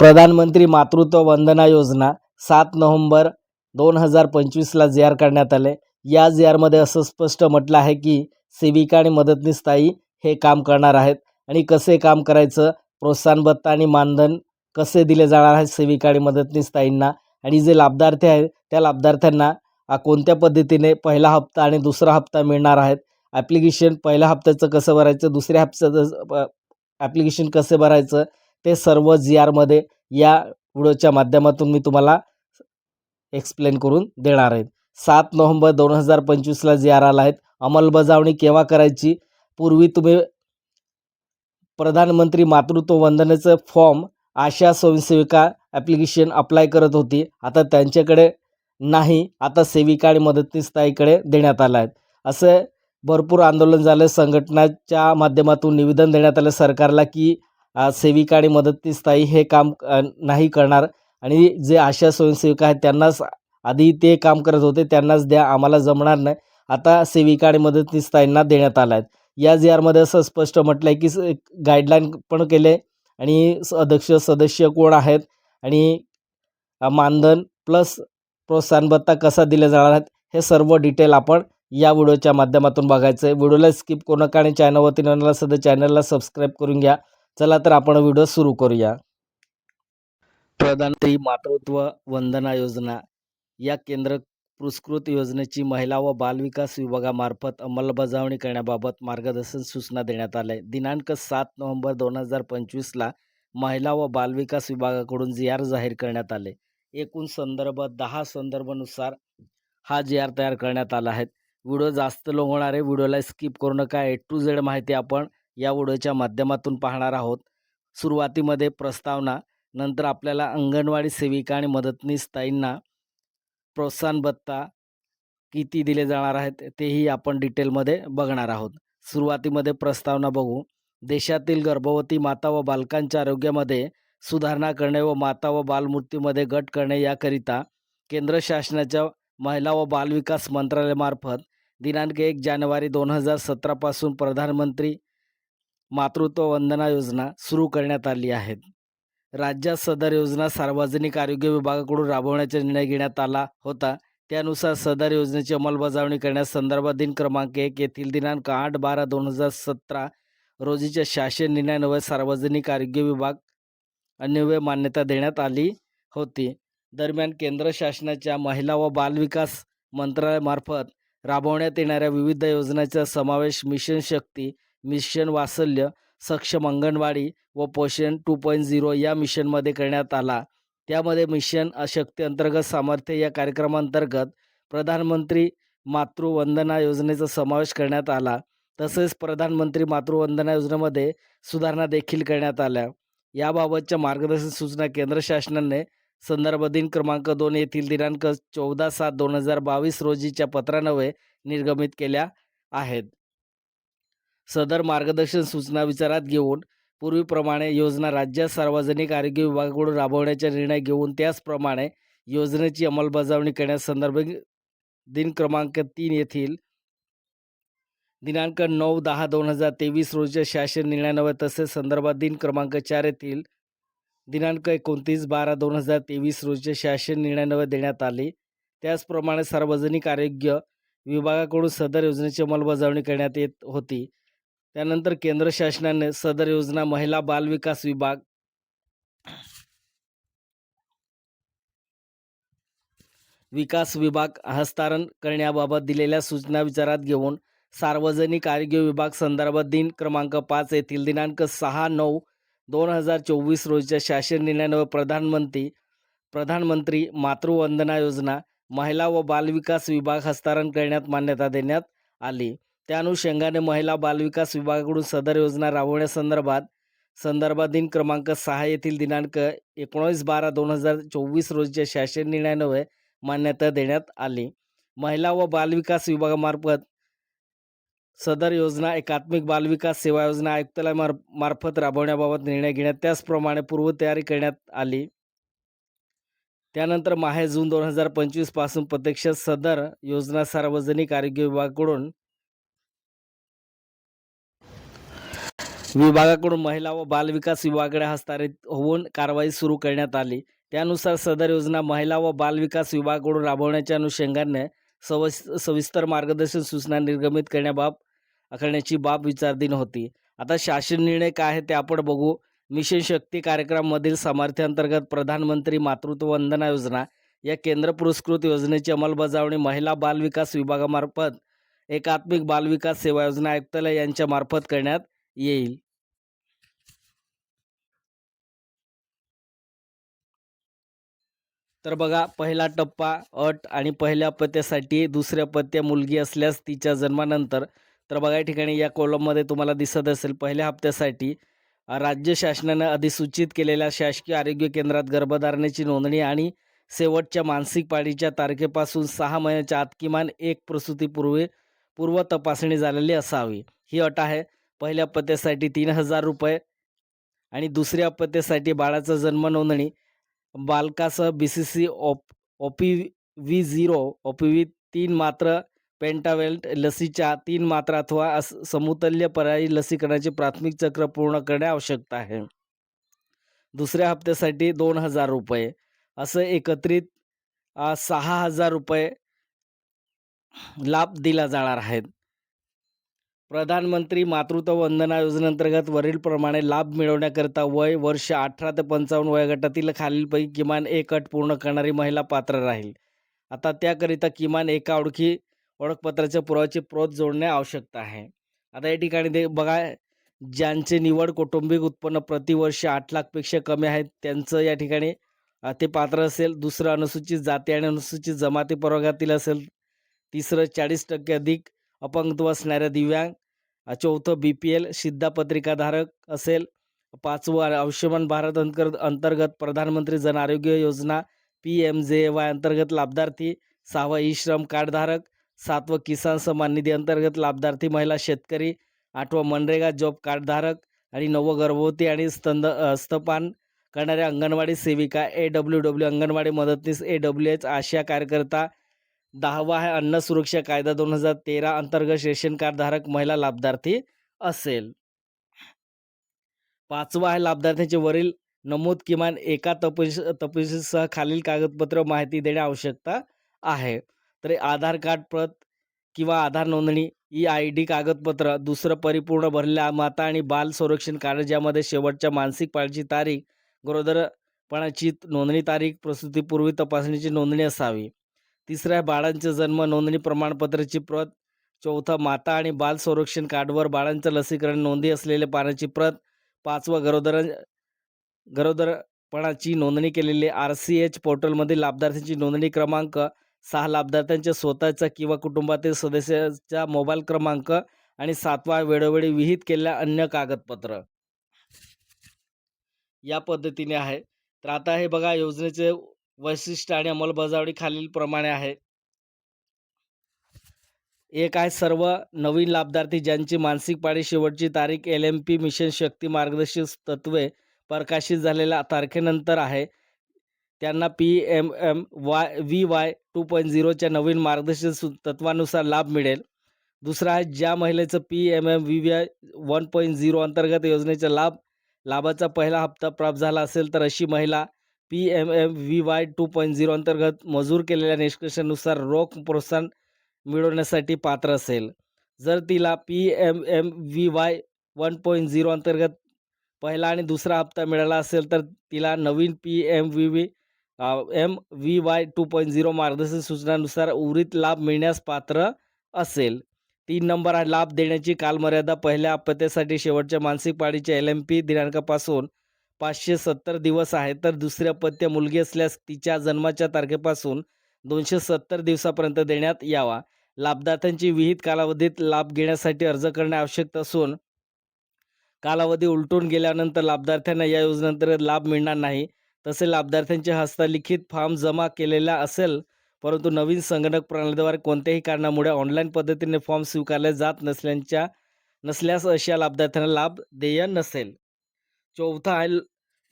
प्रधानमंत्री मातृत्व वंदना योजना सात नोव्हेंबर दोन हजार पंचवीसला जी आर करण्यात आले. या जी आरमध्ये असं स्पष्ट म्हटलं आहे की सेविका आणि मदतनीस ताई हे काम करणार आहेत आणि कसे काम करायचं प्रोत्साहन भत्ता आणि मानधन कसे दिले जाणार आहेत सेविका आणि मदतनीस ताईंना आणि जे लाभार्थी आहेत त्या लाभार्थ्यांना कोणत्या पद्धतीने पहिला हप्ता आणि दुसरा हप्ता मिळणार आहेत ॲप्लिकेशन पहिल्या हप्त्याचं कसं भरायचं दुसऱ्या हप्त्याचं ॲप्लिकेशन कसं भरायचं ते सर्व जी आरमध्ये या व्हिडिओच्या माध्यमातून मी तुम्हाला एक्सप्लेन करून देणार आहेत सात नोव्हेंबर दोन हजार पंचवीसला जी आर आला आहेत अंमलबजावणी केव्हा करायची? पूर्वी तुम्ही प्रधानमंत्री मातृत्व वंदनेचं फॉर्म आशा स्वयंसेविका ॲप्लिकेशन अप्लाय करत होती. आता त्यांच्याकडे नाही. आता सेविका आणि मदतनीस ताईकडे देण्यात आलं आहे. असं भरपूर आंदोलन झालं. संघटनाच्या माध्यमातून निवेदन देण्यात आलं सरकारला की सेविका आणि मदतनीस ताई हे काम नाही करणार. आणि जे आशा स्वयंसेविका आहेत त्यांनाच आधी ते काम करत होते त्यांनाच द्या आम्हाला जमणार नाही. आता सेविका आणि मदतनीस ताईंना देण्यात आला आहे या जी आरमध्ये असं स्पष्ट म्हटलं आहे की गाईडलाईन पण केले आणि स- अध्यक्ष सदस्य कोण आहेत आणि मानधन प्लस प्रोत्साहन भत्ता कसा दिले जाणार आहेत हे सर्व डिटेल आपण या व्हिडिओच्या माध्यमातून बघायचं आहे व्हिडिओला स्किप करू नका आणि चॅनलवरती नवीन सध्या चॅनलला सबस्क्राईब करून घ्या. चला तर आपण व्हिडिओ सुरू करूया. प्रधानमंत्री मातृत्व वंदना योजना या केंद्र पुरस्कृत योजनेची महिला व बालविकास विभागामार्फत अंमलबजावणी करण्याबाबत मार्गदर्शन सूचना देण्यात आल्या. दिनांक सात नोव्हेंबर दोन हजार पंचवीसला महिला व बालविकास विभागाकडून जी आर जाहीर करण्यात आले. एकूण संदर्भ दहा संदर्भानुसार हा जी आर तयार करण्यात आला आहे. व्हिडिओ जास्त लोक होणार आहे. व्हिडिओला स्किप करू नका. ए टू झेड माहिती आपण या व्हिडिओच्या माध्यमातून पाहणार आहोत. सुरुवातीमध्ये प्रस्तावना नंतर आपल्याला अंगणवाडी सेविका आणि मदतनीस ताईंना प्रोत्साहन भत्ता किती दिले जाणार आहेत तेही आपण डिटेलमध्ये बघणार आहोत. सुरुवातीमध्ये प्रस्तावना बघू. देशातील गर्भवती माता व बालकांच्या आरोग्यामध्ये सुधारणा करणे व माता व बालमृत्यूमध्ये गट करणे याकरिता केंद्र शासनाच्या महिला व बालविकास मंत्रालयामार्फत दिनांक एक जानेवारी दोन हजार सतरापासून प्रधानमंत्री मातृत्व वंदना योजना सुरू करण्यात आली आहेत. राज्यात सदर योजना सार्वजनिक आरोग्य विभागाकडून राबवण्याचा निर्णय घेण्यात आला होता. त्यानुसार सदर योजनेची अंमलबजावणी करण्यास संदर्भात दिन क्रमांक एक येथील दिनांक आठ बारा दोन हजार सतरा रोजीच्या शासन निर्णयान्वये सार्वजनिक आरोग्य विभाग अन्वय मान्यता देण्यात आली होती. दरम्यान केंद्र शासनाच्या महिला व बालविकास मंत्रालयामार्फत राबवण्यात येणाऱ्या विविध योजनांचा समावेश मिशन शक्ती मिशन वात्सल्य सक्षम अंगणवाडी व पोषण टू पॉईंट झिरो या मिशनमध्ये करण्यात आला. त्यामध्ये मिशन अशक्ती अंतर्गत सामर्थ्य या कार्यक्रमांतर्गत प्रधानमंत्री मातृवंदना योजनेचा समावेश करण्यात आला. तसेच प्रधानमंत्री मातृवंदना योजनेमध्ये सुधारणा देखील करण्यात आल्या. याबाबतच्या मार्गदर्शन सूचना केंद्र शासनाने संदर्भ दिन क्रमांक दोन येथील दिनांक चौदा सात दोन हजार बावीस रोजीच्या पत्रानवे निर्गमित केल्या आहेत. सदर मार्गदर्शन सूचना विचारात घेऊन पूर्वीप्रमाणे योजना राज्यात सार्वजनिक आरोग्य विभागाकडून राबवण्याचा निर्णय घेऊन त्याचप्रमाणे योजनेची अंमलबजावणी करण्यास संदर्भ दिन क्रमांक तीन येथील दिनांक नऊ दहा दोन हजार तेवीस रोजीच्या शासन निर्णयान्वये तसेच संदर्भात दिन क्रमांक चार येथील दिनांक एकोणतीस बारा दोन हजार तेवीस रोजीच्या शासन निर्णयान्वये देण्यात आले. त्याचप्रमाणे सार्वजनिक आरोग्य विभागाकडून सदर योजनेची अंमलबजावणी करण्यात येत होती. त्यानंतर केंद्र शासनाने सदर योजना महिला बाल विकास विभाग विकास विभाग हस्तांतरण करण्याबाबत दिलेल्या सूचना विचारात घेऊन सार्वजनिक आरोग्य विभाग संदर्भात दिन क्रमांक पाच येथील दिनांक सहा नऊ दोन हजार चोवीस रोजीच्या शासन निर्णयान्वये प्रधानमंत्री प्रधानमंत्री मातृवंदना योजना महिला व बालविकास विभाग हस्तांतरण करण्यात मान्यता देण्यात आली. त्या अनुषंगाने महिला बालविकास विभागाकडून सदर योजना राबवण्यासंदर्भात संदर्भात दिन क्रमांक सहा येथील दिनांक एकोणीस बारा दोन हजार चोवीस रोजीच्या शासन निर्णयान्वये मान्यता देण्यात आली. महिला व बालविकास विभागामार्फत सदर योजना एकात्मिक बालविकास सेवा योजना आयुक्तालय मार मार्फत राबवण्याबाबत निर्णय घेण्यात त्याचप्रमाणे पूर्वतयारी करण्यात आली. त्यानंतर माहे जून दोन हजार पंचवीसपासून प्रत्यक्ष सदर योजना सार्वजनिक आरोग्य विभागाकडून विभागाकडून महिला व बालविकास विभागाकडे हस्तांतरित होऊन कारवाई सुरू करण्यात आली. त्यानुसार सदर योजना महिला व बालविकास विभागाकडून राबवण्याच्या अनुषंगाने सवस सविस्तर मार्गदर्शन सूचना निर्गमित करण्याबाब करण्याची बाब विचारधीन होती. आता शासन निर्णय काय आहे ते आपण बघू. मिशन शक्ती कार्यक्रमामधील सामर्थ्याअंतर्गत प्रधानमंत्री मातृत्व वंदना योजना या केंद्र पुरस्कृत योजनेची अंमलबजावणी महिला बालविकास विभागामार्फत एकात्मिक बालविकास सेवा योजना आयुक्तालय यांच्यामार्फत करण्यात येईल. तर बघा पहिला टप्पा अट आणि पहिल्या पत्यासाठी दुसऱ्या पत्या मुलगी असल्यास तिच्या जन्मानंतर. तर बघा या ठिकाणी या कॉलममध्ये तुम्हाला दिसत असेल पहिल्या हप्त्यासाठी राज्य शासनानं अधिसूचित केलेल्या शासकीय आरोग्य केंद्रात गर्भधारणेची नोंदणी आणि शेवटच्या मानसिक पाळीच्या तारखेपासून सहा महिन्याच्या आत किमान एक प्रसूतीपूर्वी पूर्व तपासणी झालेली असावी. ही अट आहे. पहिल्या पत्त्यासाठी तीन हजार रुपये आणि दुसऱ्या पत्त्यासाठी बाळाचा जन्म नोंदणी. बालकासह B C C op O P V zero O P V तीन मात्र पेंटावेल्ट लसीच्या तीन मात्रा अथवा अस समतुल्य पर्यायी लसीकरणाचे प्राथमिक चक्र पूर्ण करणे आवश्यकता आहे. दुसऱ्या हप्त्यासाठी दोन हजार रुपये. असं एकत्रित सहा हजार रुपये लाभ दिला जाणार आहेत प्रधानमंत्री मातृत्व वंदना योजनेअंतर्गत वरीलप्रमाणे लाभ मिळवण्याकरिता वय वर्ष अठरा ते पंचावन्न वयोगटातील खालीलपैकी किमान एक अट पूर्ण करणारी महिला पात्र राहील. आता त्याकरिता किमान एका ओळखी ओळखपत्राच्या पुराव्याची प्रत जोडणे आवश्यकता आहे. आता या ठिकाणी ते बघा ज्यांचे निवड कौटुंबिक उत्पन्न प्रतिवर्ष आठ लाखपेक्षा कमी आहेत त्यांचं या ठिकाणी ते पात्र असेल. दुसरं अनुसूचित जाती आणि अनुसूचित जमाती प्रवर्गातील असेल तिसरं चाळीस टक्के अधिक अपंगत्व असणाऱ्या दिव्यांग चौथं बी पी एल सिद्धापत्रिकाधारक असेल. पाचवं आयुष्यमान भारत अंतर्गत अंतर्गत प्रधानमंत्री जन आरोग्य योजना पी एम जे वाय अंतर्गत लाभार्थी. सहावं ई श्रम कार्डधारक. सातवं किसान सन्मान निधी अंतर्गत लाभार्थी महिला शेतकरी. आठवं मनरेगा जॉब कार्डधारक आणि नवं गर्भवती आणि स्तंद स्तपान करणाऱ्या अंगणवाडी सेविका ए डब्ल्यू डब्ल्यू अंगणवाडी मदतनीस ए डब्ल्यू एच आशा कार्यकर्ता दहावा आहे अन्न सुरक्षा कायदा दोन हजार तेरा अंतर्गत रेशन कार्डधारक महिला लाभार्थी असेल. पाचवा आहे लाभार्थ्यांचे वरील नमूद किमान एका तपश तपशीसह खालील कागदपत्र माहिती देणे आवश्यकता आहे. तर आधार कार्ड प्रत किंवा आधार नोंदणी ई आय डी कागदपत्र दुसरं परिपूर्ण भरलेल्या माता आणि बाल संरक्षण कार्ड ज्यामध्ये शेवटच्या मानसिक पाळीची तारीख गरोदरपणाची नोंदणी तारीख प्रसूतीपूर्वी तपासणीची नोंदणी असावी. तिसरा आहे बाळांचे जन्म नोंदणी प्रमाणपत्राची प्रत चौथा माता आणि बाल संरक्षण कार्डवर बाळांचं लसीकरण नोंदी असलेले पानाची प्रत पाचवा गरोदर गरोदरपणाची नोंदणी केलेली आर सी एच पोर्टलमधील लाभार्थ्यांची नोंदणी क्रमांक सहा लाभार्थ्यांच्या स्वतःचा किंवा कुटुंबातील सदस्याचा मोबाईल क्रमांक आणि सातवा वेळोवेळी विहित केलेल्या अन्य कागदपत्र. या पद्धतीने आहे. तर आता हे बघा योजनेचे वैशिष्ट्य आणि अंमलबजावणी खालीलप्रमाणे आहे. एक आहे सर्व नवीन लाभार्थी ज्यांची मानसिक पाळी शेवटची तारीख L M P mission Shakti मार्गदर्शक तत्वे प्रकाशित झालेल्या तारखेनंतर आहे. त्यांना P M M Y V Y two point झिरोच्या नवीन मार्गदर्शक सु तत्वानुसार लाभ मिळेल. दुसरा आहे ज्या महिलेचं P M M V Y one point zero अंतर्गत योजनेचा लाभ लाभाचा पहिला हप्ता प्राप्त झाला असेल तर अशी महिला P M M V Y two point zero अंतर्गत मंजूर केलेल्या निष्कर्षानुसार रोख प्रोत्साहन मिळवण्यासाठी पात्र असेल. जर तिला P M M V Y one point zero अंतर्गत पहिला आणि दुसरा हप्ता मिळाला असेल तर तिला नवीन P M V V M V Y two point zero मार्गदर्शन सूचनानुसार उरित लाभ मिळण्यास पात्र असेल. तीन नंबर हा लाभ देण्याची कालमर्यादा पहिल्या अपत्यासाठी शेवटच्या मानसिक पाळीच्या एल एम पी दिनांकापासून पाचशे सत्तर दिवस आहे तर दुसऱ्या पत्या मुलगी असल्यास तिच्या जन्माच्या तारखेपासून दोनशे सत्तर दिवसापर्यंत देण्यात यावा. लाभदात्यांची विहित कालावधीत लाभ घेण्यासाठी अर्ज करणे आवश्यक असून कालावधी उलटून गेल्यानंतर लाभार्थ्यांना या योजनेअंतर्गत लाभ मिळणार नाही. तसे लाभार्थ्यांचे हस्तलिखित फॉर्म जमा केलेला असेल परंतु नवीन संगणक प्रणालीद्वारे कोणत्याही कारणामुळे ऑनलाईन पद्धतीने फॉर्म स्वीकारले जात नसल्याच्या नसल्यास अशा लाभार्थ्यांना लाभ देय नसेल. चौथा आहे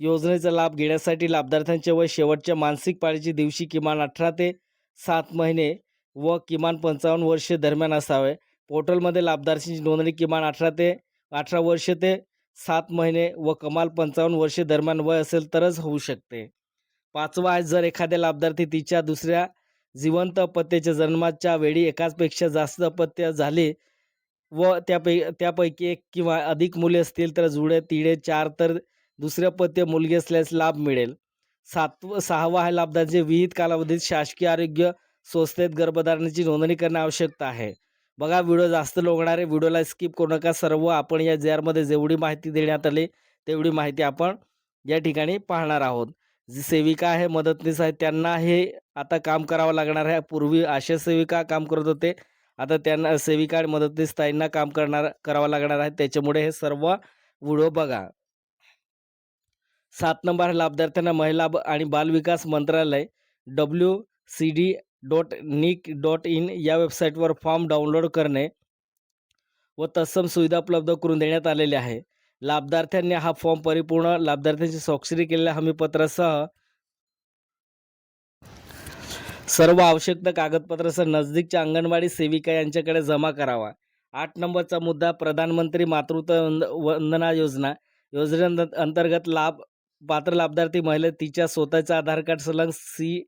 योजनेचा लाभ घेण्यासाठी लाभार्थ्यांचे वय शेवटच्या मानसिक पाळीची दिवशी किमान अठरा ते सात महिने व किमान पंचावन्न वर्षे दरम्यान असावे. पोर्टलमध्ये लाभार्थींची नोंदणी किमान अठरा ते अठरा वर्ष ते सात महिने व कमाल पंचावन्न वर्षे दरम्यान वय असेल तरच होऊ शकते. पाचवा आहे जर एखाद्या लाभार्थी तिच्या दुसऱ्या जिवंत अपत्याच्या जन्माच्या वेळी एकाचपेक्षा जास्त अपत्य झाले व त्यापै त्यापैकी एक किंवा अधिक मुले असतील तर जुळे तिळे चार तर दुसऱ्या पत्य मुलगी असल्यास लाभ मिळेल. सातव सहावा हा लाभदाचे विहित कालावधीत शासकीय आरोग्य संस्थेत गर्भधारणेची नोंदणी करणे आवश्यकता आहे. बघा व्हिडिओ जास्त लोगणारे व्हिडिओला स्किप करू नका. सर्व आपण या जेआरमध्ये जेवढी माहिती देण्यात आली तेवढी माहिती आपण या ठिकाणी पाहणार आहोत. जी सेविका आहे मदतनीस आहे त्यांना हे आता काम करावं लागणार आहे. पूर्वी आशा सेविका काम करत होते आता त्यांना सेविका आणि मदतनीस ताईंना काम करणार करावं लागणार आहे. त्याच्यामुळे हे सर्व व्हिडिओ बघा. सात नंबर लाभार्थ्यांना महिला आणि बालविकास मंत्रालय W C D dot nic dot in या वेबसाईटवर फॉर्म डाउनलोड करणे व तत्सम सुविधा उपलब्ध करून देण्यात आलेली आहे. लाभार्थ्यांनी हा फॉर्म परिपूर्ण लाभार्थ्यांची स्वाक्षरी केलेल्या हमीपत्रासह सर्व आवश्यक कागदपत्रासह नजदीकच्या अंगणवाडी सेविका यांच्याकडे जमा करावा. आठ नंबरचा मुद्दा प्रधानमंत्री मातृत्व वंद- वंदना योजना. योजने अंतर्गत लाभ पात्र लाभार्थी महिला तिच्या स्वतःचा आधार कार्ड सलग सी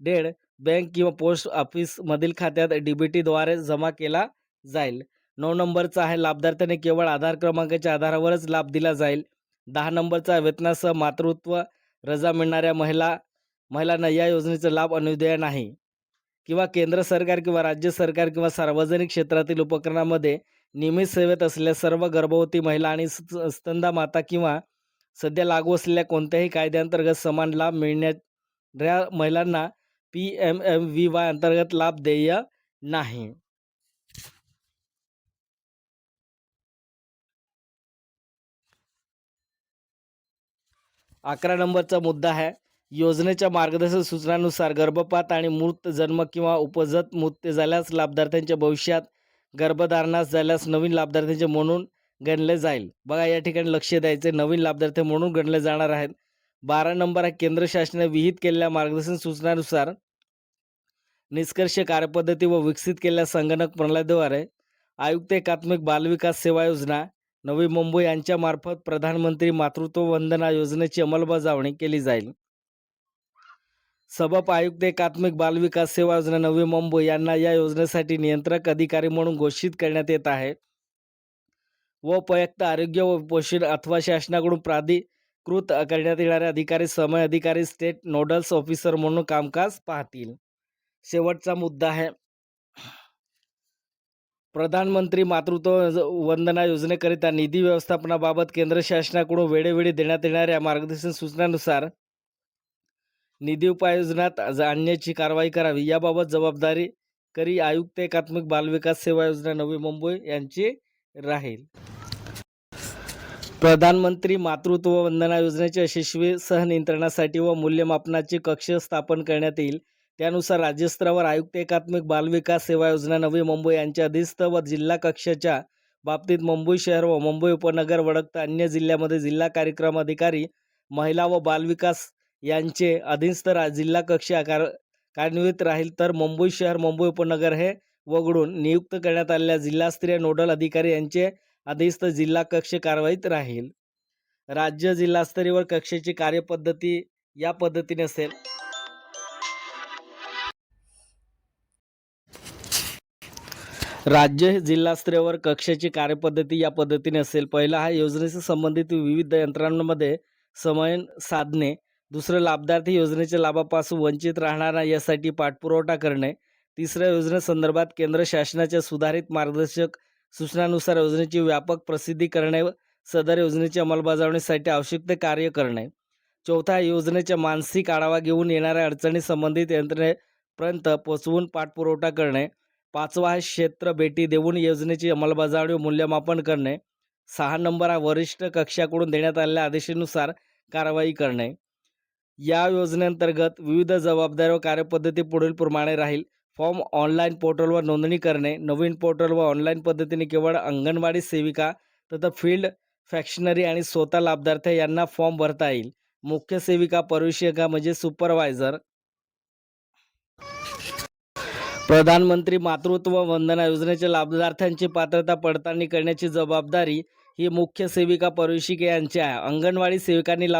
डेड बँक किंवा पोस्ट ऑफिसमधील खात्यात डी बी टीद्वारे जमा केला जाईल. नऊ नंबरचा आहे लाभार्थ्याने केवळ आधार क्रमांकाच्या आधारावरच लाभ दिला जाईल. दहा नंबरचा वेतनासह मातृत्व रजा मिळणाऱ्या महिला महिलांना या योजनेचा लाभ अनुदय नाही. किंवा केंद्र सरकार किंवा राज्य सरकार किंवा सार्वजनिक क्षेत्रातील उपकरणामध्ये नियमित सेवेत असलेल्या सर्व गर्भवती महिला आणि स्त- माता किंवा सध्या लागू असलेल्या कोणत्याही कायद्याअंतर्गत समान लाभ मिळणाऱ्या महिलांना P M M V Y अंतर्गत लाभ देय नाही. अकरा नंबरचा मुद्दा आहे. योजनेच्या मार्गदर्शक सूचनानुसार गर्भपात आणि मूर्त जन्म किंवा उपजत मृत्यू झाल्यास लाभार्थ्यांच्या भविष्यात गर्भधारणास झाल्यास नवीन लाभार्थ्यांचे म्हणून गणले जाईल. बघा या ठिकाणी लक्ष द्यायचे. नवीन लाभार्थी म्हणून गणले जाणार आहेत. बारा नंबर हा केंद्र शासनाने विहित केलेल्या मार्गदर्शन सूचनानुसार निष्कर्ष कार्यपद्धती व विकसित केलेल्या संगणक प्रणालीद्वारे आयुक्त एकात्मिक बालविकास सेवा योजना नवी मुंबई यांच्यामार्फत प्रधानमंत्री मातृत्व वंदना योजनेची अंमलबजावणी केली जाईल. सबप आयुक्त एकात्मिक बालविकास सेवा योजना नवी मुंबई यांना या योजनेसाठी नियंत्रक अधिकारी म्हणून घोषित करण्यात येत आहे. व उपयुक्त आरोग्य व पोषण अथवा शासनाकडून प्राधिकृत करण्यात येणारे अधिकारी समय अधिकारी स्टेट नोडल्स ऑफिसर म्हणून कामकाज पाहतील. शेवटचा मुद्दा आहे. प्रधानमंत्री मातृत्व वंदना योजनेकरिता निधी व्यवस्थापनाबाबत केंद्र शासनाकडून वेळोवेळी देण्यात येणाऱ्या मार्गदर्शन सूचनानुसार निधी उपाययोजनात आणण्याची कारवाई करावी याबाबत जबाबदारी करी आयुक्त एकात्मिक बालविकास सेवा योजना नवी मुंबई यांची राहील. प्रधानमंत्री मातृत्व वंदना योजनेच्या यशस्वी सहनियंत्रणासाठी व मूल्यमापनाचे कक्ष स्थापन करण्यात येईल. त्यानुसार राज्यस्तरावर आयुक्त एकात्मिक बालविकास सेवा योजना नवी मुंबई यांच्या अधिस्थ व जिल्हा कक्षाच्या बाबतीत मुंबई शहर व मुंबई उपनगर वडकता अन्य जिल्ह्यामध्ये जिल्हा कार्यक्रम अधिकारी महिला व बालविकास यांचे अधीनस्थ रा जिल्हा कक्ष कार कार्यान्वित राहील. तर मुंबई शहर मुंबई उपनगर हे वगळून नियुक्त करण्यात आलेल्या जिल्हास्तरीय नोडल अधिकारी यांचे अधीनस्थ जिल्हा कक्ष कारवाईत राहील. राज्य जिल्हास्तरीयवर कक्षेची कार्यपद्धती या पद्धतीने असेल. राज्य जिल्हास्तरीयवर कक्षाची कार्यपद्धती या पद्धतीने असेल. पहिला हा योजनेशी संबंधित विविध यंत्रणांमध्ये समन्वय साधणे दुसरं लाभार्थी योजनेच्या लाभापासून वंचित राहणारा यासाठी पाठपुरवठा करणे तिसऱ्या योजनेसंदर्भात केंद्र शासनाच्या सुधारित मार्गदर्शक सूचनानुसार योजनेची व्यापक प्रसिद्धी करणे व सदर योजनेच्या अंमलबजावणीसाठी आवश्यक ते कार्य करणे चौथा योजनेच्या मानसिक आढावा घेऊन येणाऱ्या अडचणी संबंधित यंत्रणेपर्यंत पोचवून पाठपुरवठा करणे पाचवा आहे क्षेत्र भेटी देऊन योजनेची अंमलबजावणी मूल्यमापन करणे सहा नंबर हा वरिष्ठ कक्षाकडून देण्यात आलेल्या आदेशानुसार कारवाई करणे या योजनेअंतर्गत विविध जबाबदाऱ्या व कार्यपद्धती पुढीलप्रमाणे राहील. फॉर्म ऑनलाईन पोर्टलवर नोंदणी करणे नवीन पोर्टल व ऑनलाईन पद्धतीने केवळ अंगणवाडी सेविका तथा फील्ड फॅक्शनरी आणि स्वतः लाभार्थी यांना फॉर्म भरता येईल. मुख्य सेविका परिवेशिका म्हणजे सुपरवायझर. प्रधानमंत्री मातृत्व वंदना योजनेच्या लाभार्थ्यांची पात्रता पडताळणी करण्याची जबाबदारी ही मुख्य सेविका परिशिके यांची आहे. अंगणवाडी सेविकांनी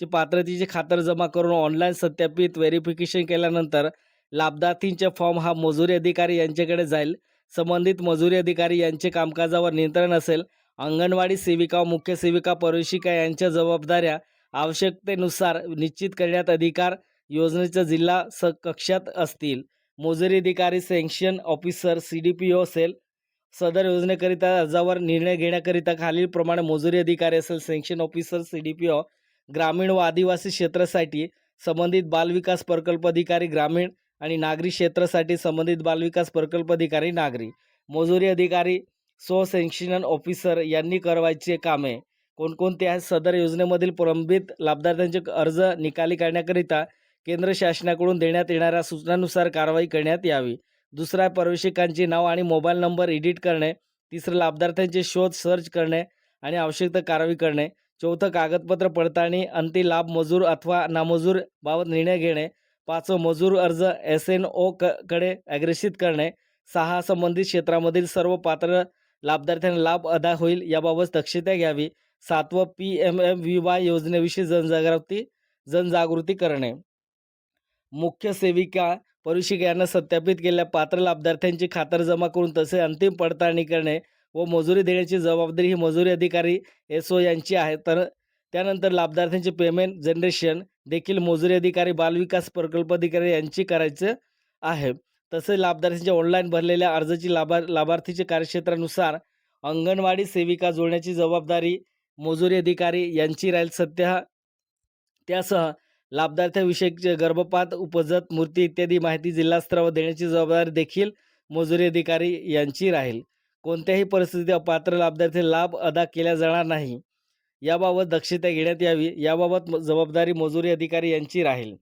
ची पात्रतेची खातर जमा करून ऑनलाईन सत्यापित व्हेरिफिकेशन केल्यानंतर लाभार्थींचे फॉर्म हा मजुरी अधिकारी यांच्याकडे जाईल. संबंधित मजुरी अधिकारी यांचे कामकाजावर नियंत्रण असेल. अंगणवाडी सेविका व मुख्य सेविका परिशिका यांच्या जबाबदाऱ्या आवश्यकतेनुसार निश्चित करण्यात अधिकार योजनेच्या जिल्हा स कक्षात असतील. मजुरी अधिकारी sanction officer C D P O असेल. सदर योजनेकरिता अर्जावर निर्णय घेण्याकरिता खालीलप्रमाणे मजुरी अधिकारी असेल sanction officer C D P O ग्रामीण व आदिवासी क्षेत्रासाठी संबंधित बालविकास प्रकल्प अधिकारी ग्रामीण आणि नागरी क्षेत्रासाठी संबंधित बालविकास प्रकल्प अधिकारी नागरी. मजुरी अधिकारी सो सँक्शन ऑफिसर यांनी करवायचे कामे. कोणकोणते आहेत सदर योजनेमधील प्रलंबित लाभार्थ्यांचे अर्ज निकाली काढण्याकरिता केंद्र शासनाकडून देण्यात येणाऱ्या सूचनानुसार कारवाई करण्यात यावी. दुसरा आहे प्रवेशिकांचे नाव आणि मोबाईल नंबर एडिट करणे. तिसरं लाभार्थ्यांचे शोध सर्च करणे आणि आवश्यक कारवाई करणे. चौथं कागदपत्र पडताळणी अंतिम लाभ मजूर अथवा नामजूर बाबत निर्णय घेणे पाचवं मजूर अर्ज एस एन ओ क कडे अग्रेषित करणे सहा संबंधित क्षेत्रामधील सर्व पात्र लाभार्थ्यांना लाभ अदा होईल याबाबत दक्षता घ्यावी सातवं P M M V Y योजनेविषयी जनजागृती जनजागृती करणे. मुख्य सेविका परिशिका यांना सत्यापित केलेल्या पात्र लाभार्थ्यांची खातर जमा करून तसे अंतिम पडताळणी करणे व मजुरी देण्याची जबाबदारी ही मजुरी अधिकारी एस ओ यांची आहे. तर त्यानंतर लाभार्थ्यांचे पेमेंट जनरेशन देखील मजुरी अधिकारी बालविकास प्रकल्प अधिकारी यांची करायचं आहे. तसेच लाभार्थ्यांच्या ऑनलाईन भरलेल्या अर्जाची लाभा लाभार्थीच्या कार्यक्षेत्रानुसार अंगणवाडी सेविका जोडण्याची जबाबदारी मजुरी अधिकारी यांची राहील. सध्या त्यासह लाभार्थ्याविषयी गर्भपात उपजत मूर्ती इत्यादी माहिती जिल्हास्तरावर देण्याची जबाबदारी देखील मजुरी अधिकारी यांची राहील. कोणत्याही परिस्थितीत अपात्र लाभार्थी लाभ अदा केला जाणार नाही. याबाबत दक्षता घेण्यात यावी. याबाबत म- जबाबदारी मजुरी अधिकारी यांची राहील.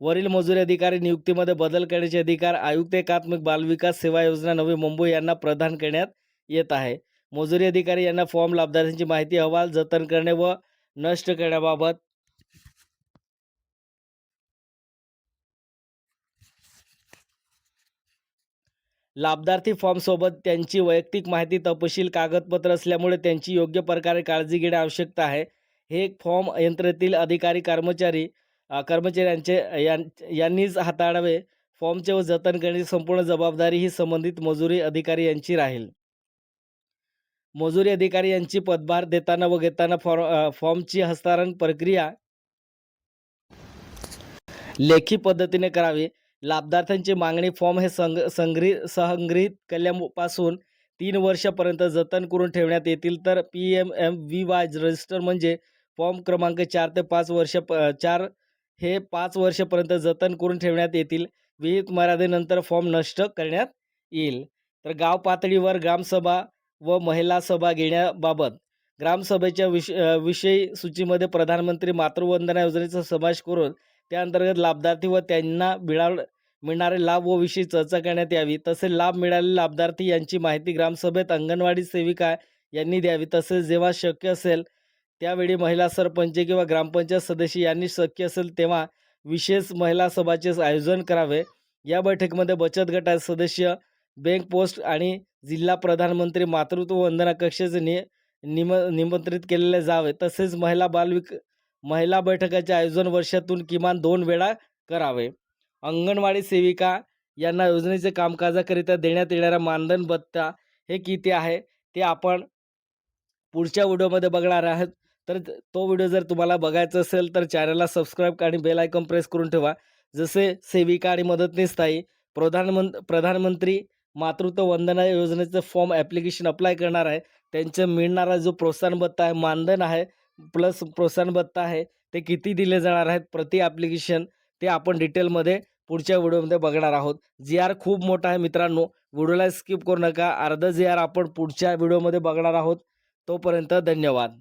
वरील मजुरी अधिकारी नियुक्तीमध्ये बदल करण्याचे अधिकार आयुक्त एकात्मिक बालविकास सेवा योजना नवी मुंबई यांना प्रदान करण्यात येत आहे. मजुरी अधिकारी यांना फॉर्म लाभार्थ्यांची माहिती अहवाल जतन करणे व नष्ट करण्याबाबत लाभार्थी फॉर्मसोबत त्यांची वैयक्तिक माहिती तपशील कागदपत्र असल्यामुळे त्यांची योग्य प्रकारे काळजी घेणे आवश्यकता आहे. हे फॉर्म यंत्रातील अधिकारी कर्मचारी कर्मचाऱ्यांचे यां- यांनीच हाताळावे. फॉर्मचे व जतन करण्याची संपूर्ण जबाबदारी ही संबंधित मजुरी अधिकारी यांची राहील. मजुरी अधिकारी यांची पदभार देताना व घेताना फॉर्म फॉर्मची हस्तांतरण प्रक्रिया लेखी पद्धतीने करावी. लाभार्थ्यांची मागणी फॉर्म हे संग संग्रहित संग्रहित केल्यापासून तीन वर्षापर्यंत जतन करून ठेवण्यात येतील. तर P M M V Y register म्हणजे फॉर्म क्रमांक चार ते पाच वर्ष प चार हे पाच वर्षापर्यंत जतन करून ठेवण्यात येतील. विहित मर्यादेनंतर फॉर्म नष्ट करण्यात येईल. तर गाव पातळीवर ग्रामसभा व महिला सभा घेण्याबाबत ग्रामसभेच्या विष विषयी सूचीमध्ये प्रधानमंत्री मातृवंदना योजनेचा समावेश करून त्याअंतर्गत लाभार्थी व त्यांना मिळाव मिळणारे लाभ व विषयी चर्चा करण्यात यावी. तसेच लाभ मिळालेले लाभार्थी यांची माहिती ग्रामसभेत अंगणवाडी सेविका यांनी द्यावी. तसेच जेव्हा शक्य असेल त्यावेळी महिला सरपंच किंवा ग्रामपंचायत सदस्य यांनी शक्य असेल तेव्हा विशेष महिला सभाचे आयोजन करावे. या बैठकीमध्ये बचत गटाचे सदस्य बँक पोस्ट आणि जिल्हा प्रधानमंत्री मातृत्व वंदना कक्षाचे नि निम निमंत्रित केलेले जावे. तसेच महिला बालविक महिला बैठकाचे आयोजन वर्षातून किमान दोन वेळा करावे. अंगणवाडी सेविका यांना योजनेचे कामकाजाकरिता देण्यात येणारा मानधन भत्ता हे किती आहे ते आपण पुढच्या व्हिडिओमध्ये बघणार आहात. तर तो व्हिडिओ जर तुम्हाला बघायचा असेल तर चॅनलला सबस्क्राईब आणि बेल आयकॉन प्रेस करून ठेवा. जसे सेविका आणि मदतनीस ताई प्रधानमंत प्रधानमंत्री मातृत्व वंदना योजनेचं फॉर्म ॲप्लिकेशन अप्लाय करणार आहे. त्यांचं मिळणारा जो प्रोत्साहन भत्ता आहे मानधन आहे प्लस प्रोत्साहन भत्ता आहे ते किती दिले जाणार आहेत प्रति ॲप्लिकेशन ते आपण डिटेलमध्ये पुढच्या व्हिडिओमध्ये बघणार आहोत. जी आर खूप मोठा आहे मित्रांनो. व्हिडिओला स्किप करू नका. अर्धं जी आर आपण पुढच्या व्हिडिओमध्ये बघणार आहोत. तोपर्यंत धन्यवाद.